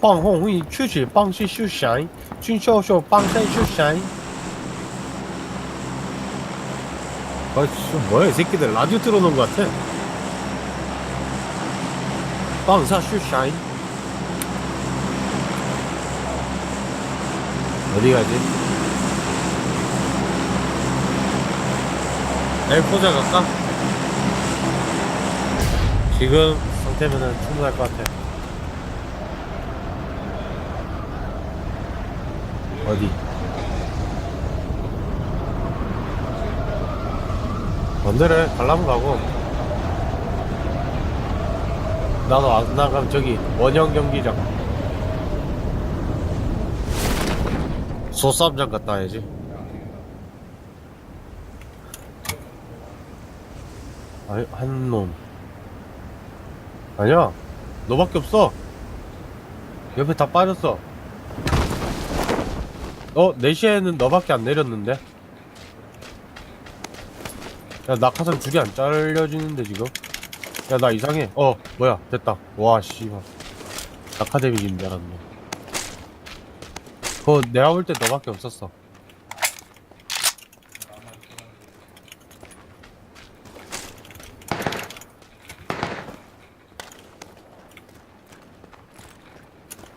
棒红会出去棒是秀山，俊秀秀棒山秀山。 아, 진짜 뭐야, 이 새끼들. 라디오 틀어놓은 것 같아. 빵사 슈샤인. 어디 가지? 엘포자 갈까? 지금 상태면은 충분할 것 같아. 어디? 뭔데래? 갈라면 가고. 나도 안 나가면 저기 원형 경기장. 소싸움장 갔다 와야지. 아니, 한 놈. 아니야. 너밖에 없어. 옆에 다 빠졌어. 어, 4시에는 너밖에 안 내렸는데? 야, 낙하산 줄이 안 잘려지는데, 지금? 야, 나 이상해. 어, 뭐야, 됐다. 와, 씨발. 낙하 데미지인 줄 알았네. 그거 내가 볼 때 너밖에 없었어.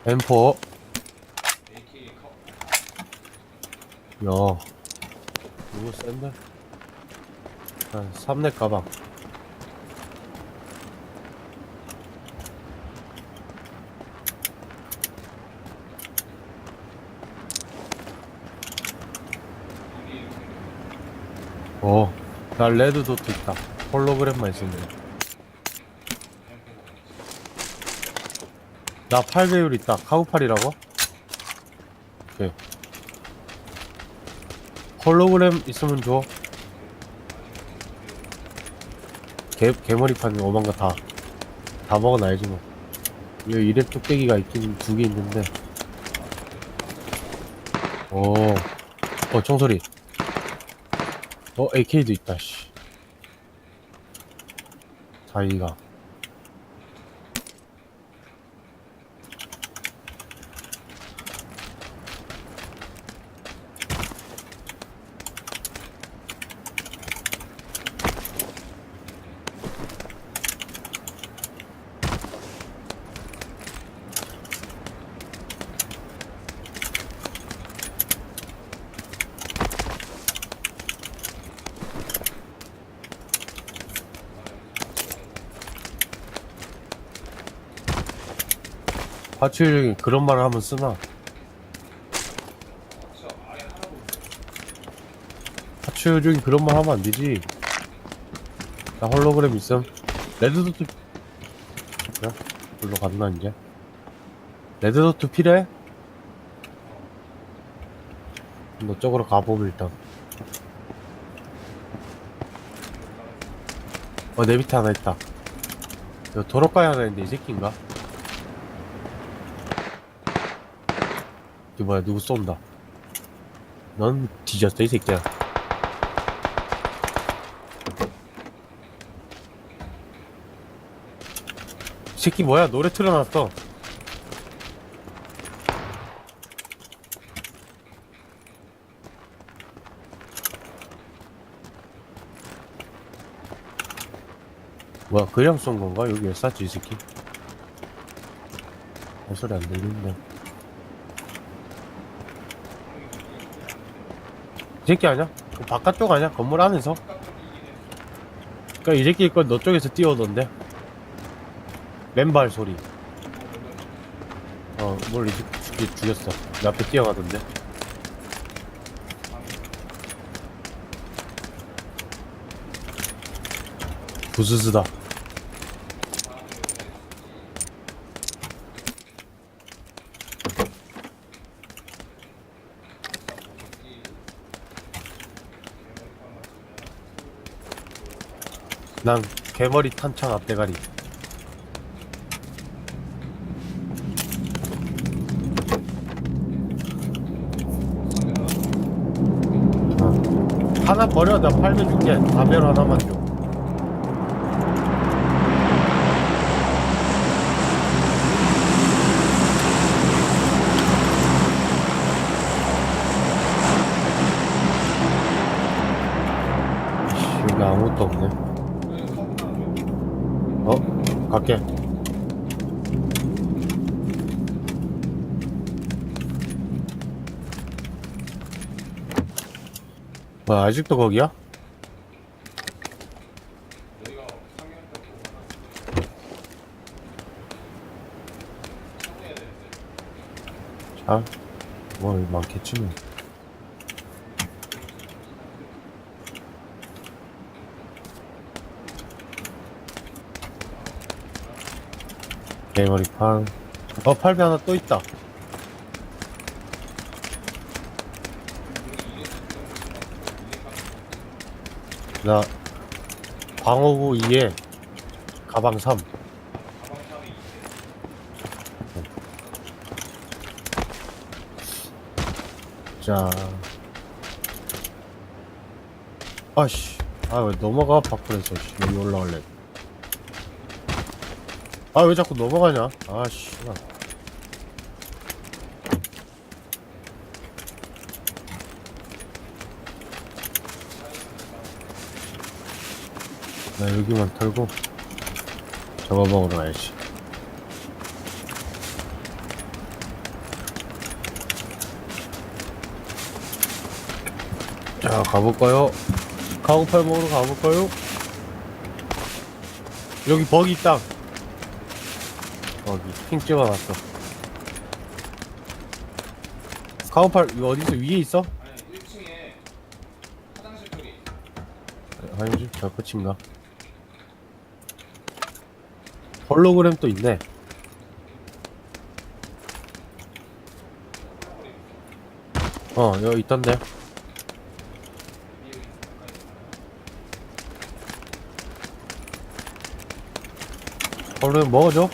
M4. 이거 센데? 아, 3렙 가방. 어, 나 레드 도트 있다. 홀로그램만 있으면 돼. 나 8배율 있다. 카우팔이라고? 오케이. 홀로그램 있으면 줘. 개, 개머리판 오만 거 다, 다 먹어놔야지 뭐. 여기 이랩 뚝배기가 있긴 두 개 있는데. 오, 어, 총소리. 어, AK도 있다, 씨. 자기가. 파출이 그런 말을 하면 쓰나? 파출이 그런 말 하면 안 되지. 나 홀로그램 있음. 레드도트. 그래? 불러 갔나, 이제? 레드도트 필요해? 너 쪽으로 가보면 일단. 어, 내 밑에 하나 있다. 저 도로가에 하나 있는데 이 새끼인가? 이게 뭐야 누구 쏜다. 넌 뒤졌어 이 새끼야. 이 새끼 뭐야? 노래 틀어놨어. 뭐야 그냥 쏜 건가? 여기 왜 쐈지 이 새끼. 할 소리 안 들리는 이 새끼 아니야? 그 바깥쪽 아니야? 건물 안에서? 그니까 이 새끼 건너 쪽에서 뛰어오던데 맨발 소리 어, 뭘이 새끼 죽였어 내 앞에 뛰어가던데 부스스다 난 개머리 탄창 앞대가리 어. 하나 버려 나 팔면 줄게 담배로 하나만 줘 아직도 거기야? 자, 뭐 많겠지 뭐. 메모리판. 어, 팔배 하나 또 있다. 나 광호구 2에 가방 3. 자. 아씨. 아, 왜 넘어가? 밖으로서, 씨. 여기 올라갈래. 아, 왜 자꾸 넘어가냐? 아씨. 나 여기만 털고 저거 먹으러 가야지. 자, 가볼까요? 카고팔 먹으러 가볼까요? 여기 버기 있다. 버기 핑 찍어놨어. 카고팔 이거 어디서 위에 있어? 아니 1층에 화장실 쪽에 아니지 저 끝인가? 홀로그램 또 있네. 어 여기 있던데. 홀로그램 먹어줘.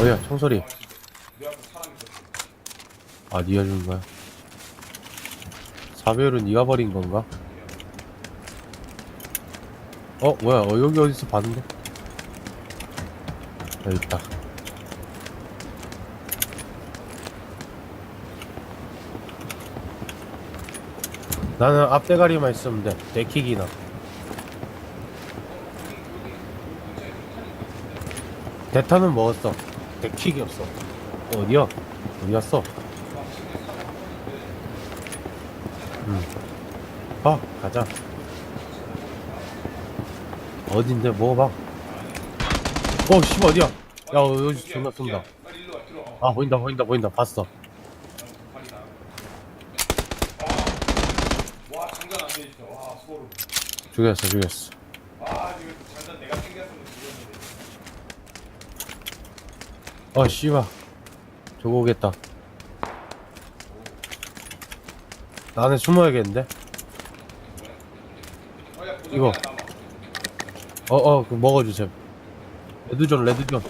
어야 있었어 아, 니가 준 거야? 사별은 니가 버린 건가? 어, 뭐야, 어, 여기 어디서 봤는데? 여기 있다. 나는 앞대가리만 있으면 돼. 데킥이나. 대타는 먹었어. 데킥이 없어. 어디야? 어디 갔어? 아, 가자. 어딘데, 먹어봐. 어, 씨, 어디야? 야, 어, 여기 존나 쏜다. 아, 보인다, 보인다, 보인다. 봤어. 죽였어, 죽였어. 아 씨발. 저거 오겠다. 나 안에 숨어야겠는데? 이거. 남아 어, 어, 그 먹어주세요. 레드존, 레드존.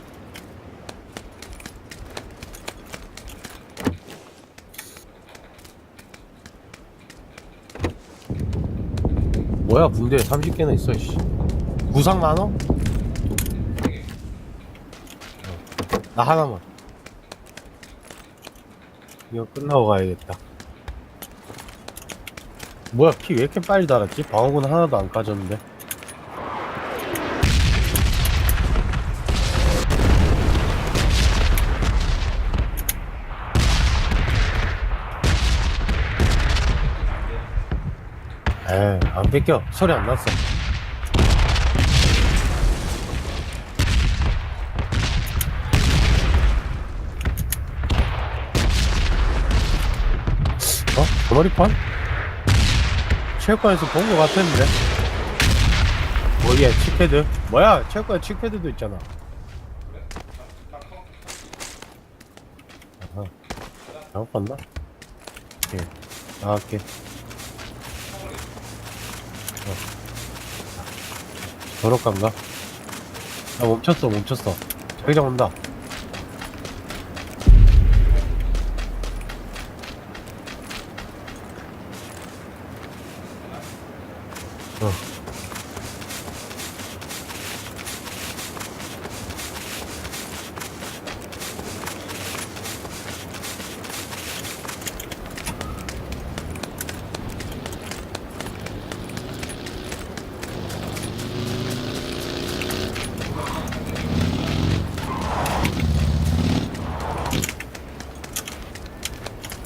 뭐야, 붕대 30개나 있어, 씨. 구상 많어? 나 하나만. 이거 끝나고 가야겠다. 뭐야, 피 왜 이렇게 빨리 달았지? 방어구는 하나도 안 까졌는데. 뺏겨. 소리 안 났어. 어? 도마리판? 체육관에서 본것 같았는데. 뭐야, 칙패드? 뭐야, 체육관에 칙패드도 있잖아. 아하. 잘못 봤나? 오케이. 나갈게. 도로가인가? 아 멈췄어 멈췄어 자기장 온다 어.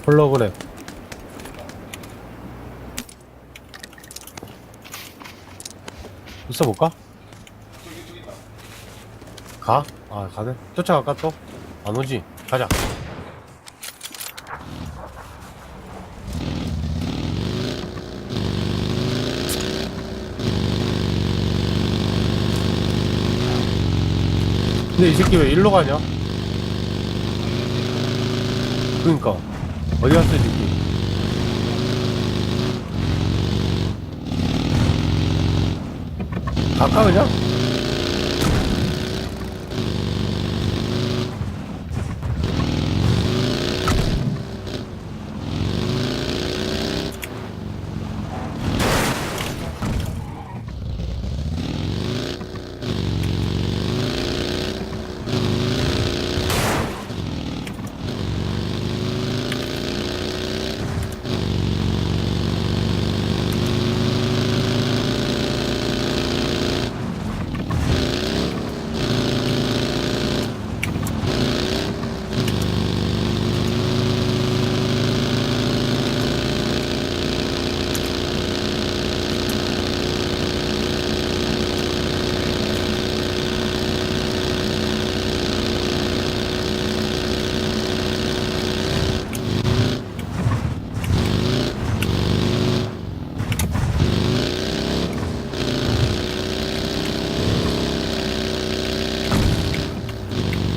홀로그램. 있어볼까? 가? 아, 가네. 쫓아갈까 또? 안 오지? 가자. 근데 이 새끼 왜 일로 가냐? 그니까. 어디 갔어, 이 새끼? 갈까, 그냥?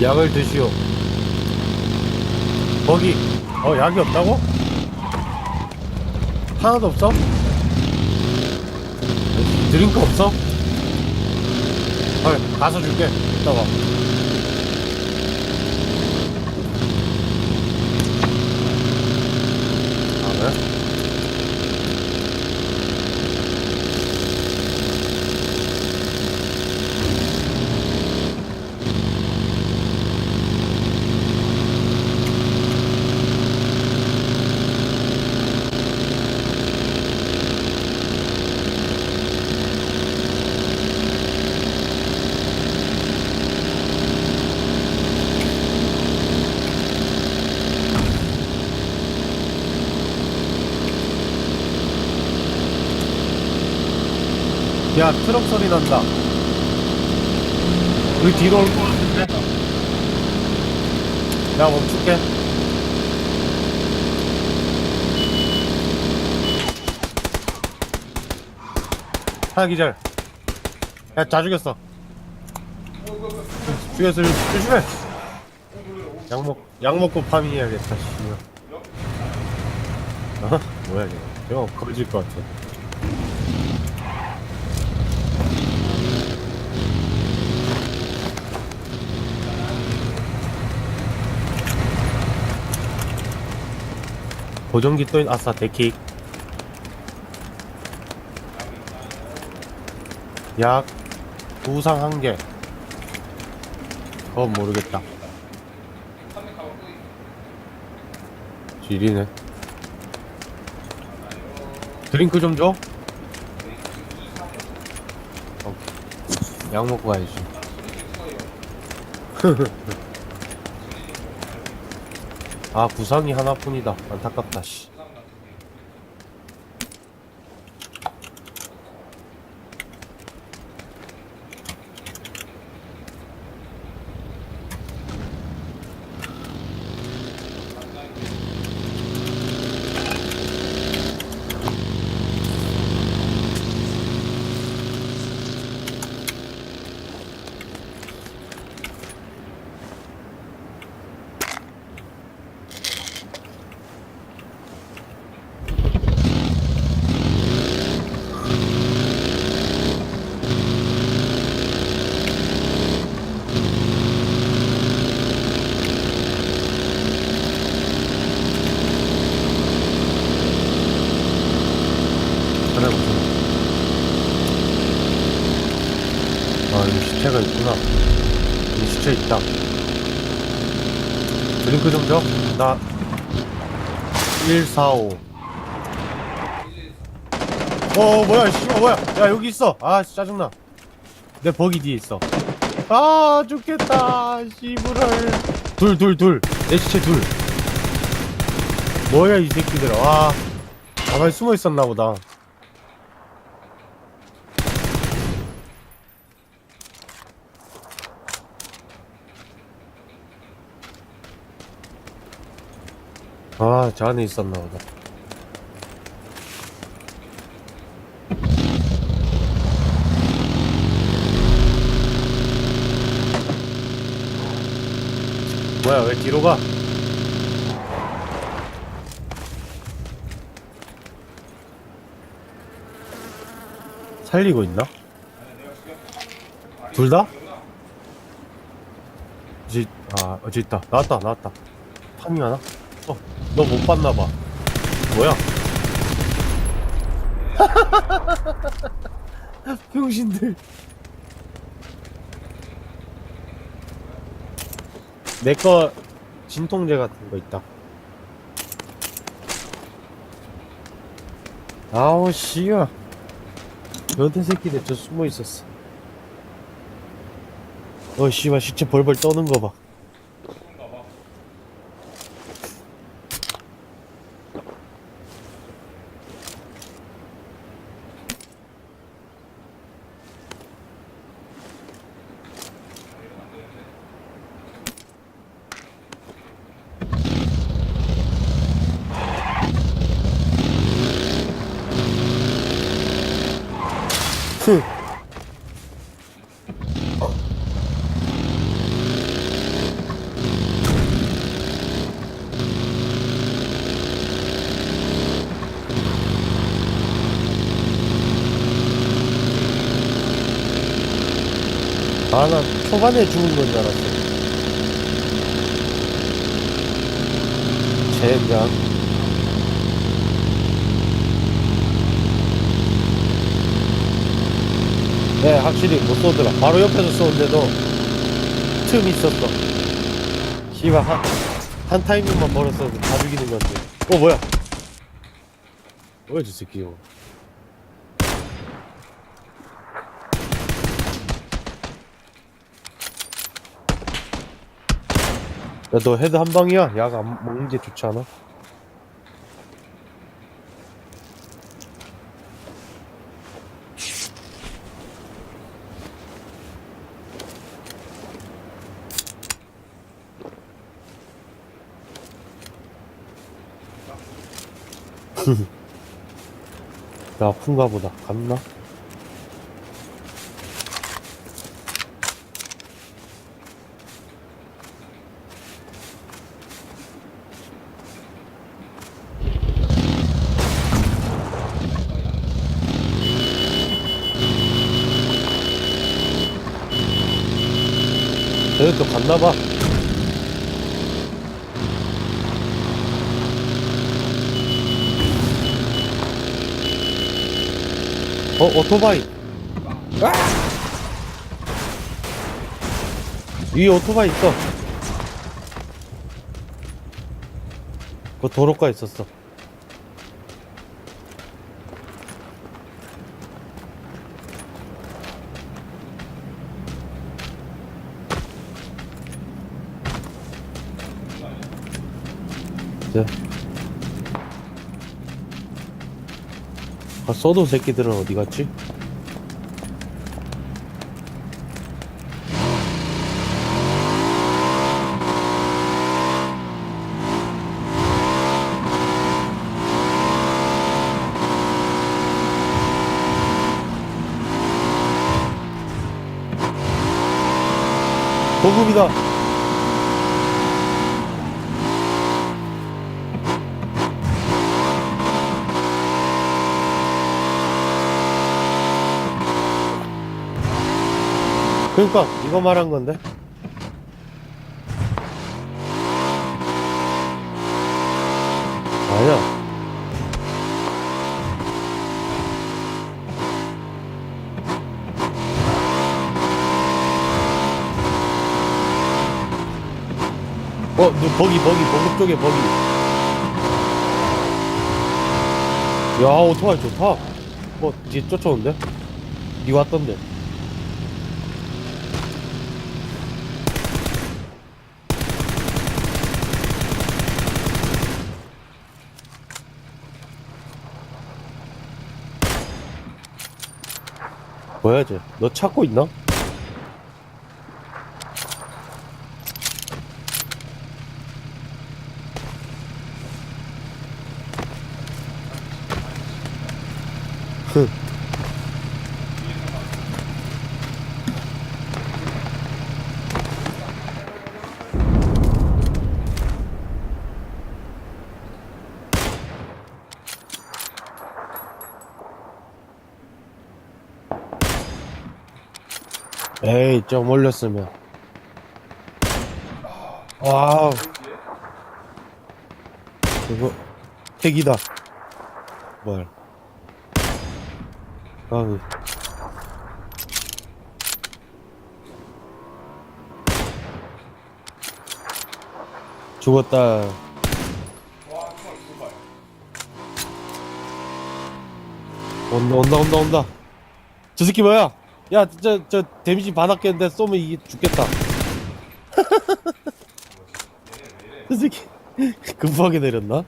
약을 드시오. 거기, 어, 약이 없다고? 하나도 없어? 드링크 없어? 헐, 가서 줄게. 이따가. 아, 그래? 야, 트럭 소리 난다. 우리 뒤로 올 것 같은데? 야, 멈출게. 하나 기절. 야, 다 죽였어. 죽였어, 조심해. 약 먹, 약 먹고 파밍해야겠다, 씨. 어? 뭐야, 이거. 이거 거질 것 같아. 보정기 또 있- 아싸 데킥. 약 부상 한개. 그건 모르겠다. 지리네. 드링크 좀 줘? 오케이. 약 먹고 가야지 아 부상이 하나뿐이다. 안타깝다 씨 그래 무슨 아 여기 시체가 있구나 여기 시체 있다. 드링크 좀 줘? 나 145. 어 뭐야 씨발 뭐야. 야 여기 있어. 아 짜증나. 내 버기 뒤에 있어. 아 죽겠다 씨부럴 둘둘 둘. 내 시체 둘. 뭐야 이 새끼들아. 와 가만히 숨어 있었나 보다 아 저 안에 있었나 보다 뭐야 왜 뒤로 가? 살리고 있나? 둘 다? 어디 아 어디 있다 나왔다 나왔다 파밍 하나? 어너 못 봤나 봐 뭐야? 병신들 내 거 진통제 같은 거 있다 아우 씨야 변태 새끼들 저 숨어 있었어. 어, 씨발, 시체 벌벌 떠는 거 봐. 흥. 아, 나 초반에 죽은 건 줄 알았어. 젠장. 네, 확실히 못 쏘더라. 바로 옆에서 쏘는데도 틈이 있었어. 씨발, 한, 한 타이밍만 벌었어도 다 죽이는 건데. 어, 뭐야? 뭐야, 저 새끼, 이거. 야, 너 헤드 한 방이야? 약 안 먹는 게 좋지 않아? 나 아픈가 보다. 갔나? 또 갔나봐. 어, 오토바이. 아! 위에 오토바이 있어. 그 도로가 있었어. 네. 아, 써도 새끼들은 어디 갔지? 보급이다. 그러니까 이거 말한 건데. 아니야. 어, 너 버기, 버기, 보급 쪽에 버기. 야, 오토바이 좋다. 뭐, 뒤에 쫓아온대? 니 왔던데. 뭐야 쟤? 너 찾고 있나? 흥. 에이 좀 올렸으면. 와우. 그거 택이다. 뭘? 아우. 죽었다. 온다 온다 온다 온다. 저 새끼 뭐야 야 저 저 데미지 받았겠는데 쏘면 이게 죽겠다. 저 새끼 급하게 내렸나?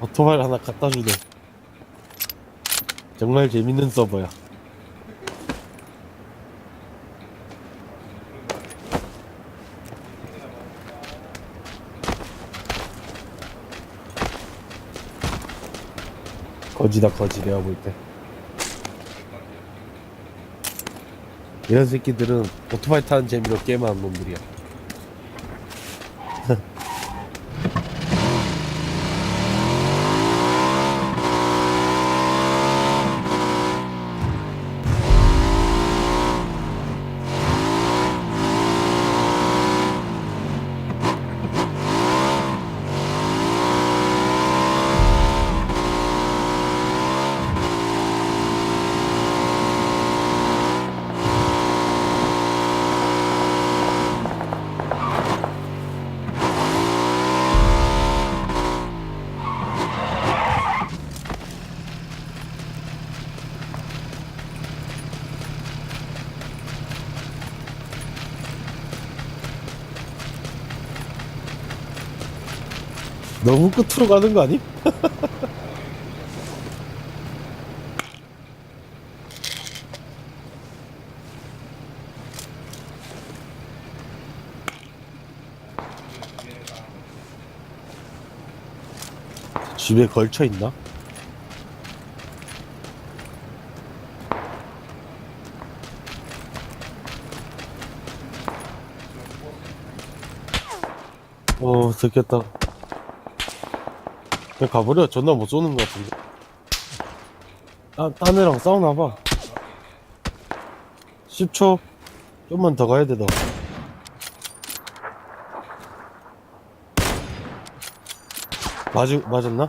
오토바이 하나 갖다 주네. 정말 재밌는 서버야 거지다 거지 내가 볼 때 이런 새끼들은 오토바이 타는 재미로 게임하는 놈들이야 끝으로 가는 거 아니? 집에 걸쳐 있나? 어, 듣겠다. 그냥 가버려. 존나 못 쏘는 것 같은데. 딴, 딴 애랑 싸우나봐. 10초? 좀만 더 가야 돼, 너. 맞, 맞았나?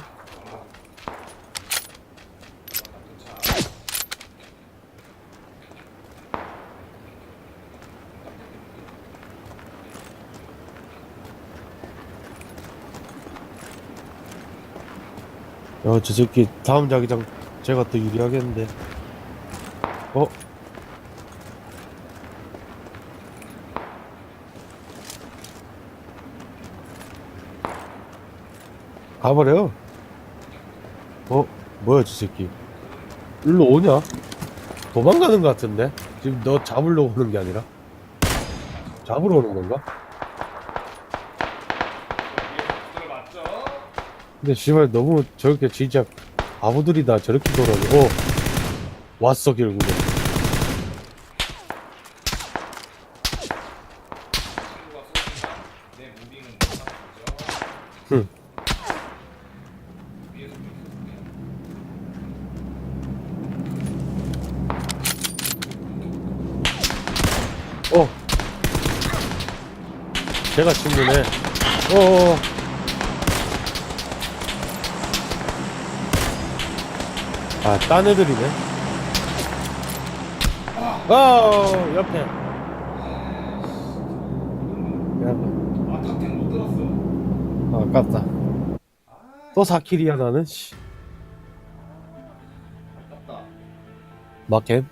야, 저 새끼 다음 자기장 제가 더 유리하겠는데. 어? 가버려. 어? 뭐야, 저 새끼. 일로 오냐? 도망가는 것 같은데? 지금 너 잡으려고 오는 게 아니라? 잡으러 오는 건가? 그걸 맞죠? 근데 씨발 너무 저렇게 진짜 바보들이 다 저렇게 돌아오네. 어 왔어 결국에. 어. 제가 친구네. 어어. 아, 딴 애들이네. 어, 옆에. 야, 아 탑텐 못 들었어 아, 아깝다. 또 4킬이야, 나는. 씨. 아깝다 마켓.